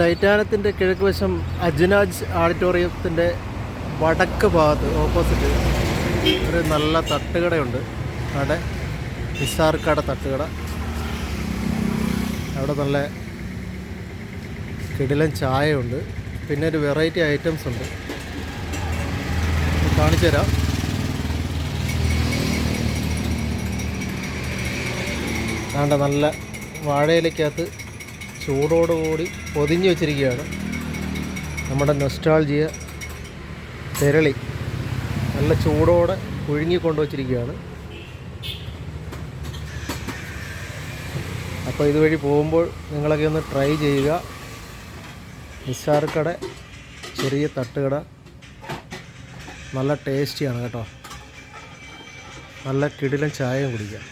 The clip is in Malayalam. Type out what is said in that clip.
ടൈറ്റാനത്തിന്റെ കിഴക്ക് വശം അജ്നാജ് ഓഡിറ്റോറിയത്തിന്റെ വടക്ക് ഭാഗത്ത് ഓപ്പോസിറ്റ് ഒരു നല്ല തട്ടുകടയുണ്ട്. അവിടെ നിസാർക്കട തട്ടുകട. അവിടെ നല്ല കിടിലൻ ചായയുണ്ട്. പിന്നെ ഒരു വെറൈറ്റി ഐറ്റംസ് ഉണ്ട്. കാണിച്ചു തരാം. ആണ്ട നല്ല വാഴയിലക്കകത്ത് ചൂടോടുകൂടി പൊതിഞ്ഞു വെച്ചിരിക്കുകയാണ്. നമ്മുടെ നൊസ്റ്റാൾജിയ തെരളി നല്ല ചൂടോടെ പുഴുങ്ങി കൊണ്ടുവച്ചിരിക്കുകയാണ്. അപ്പോൾ ഇതുവഴി പോകുമ്പോൾ നിങ്ങളൊക്കെ ഒന്ന് ട്രൈ ചെയ്യുക. നിസ്സാർക്കട ചെറിയ തട്ടുകട. നല്ല ടേസ്റ്റിയാണ് കേട്ടോ. നല്ല കിടിലൻ ചായയും കുടിക്കാം.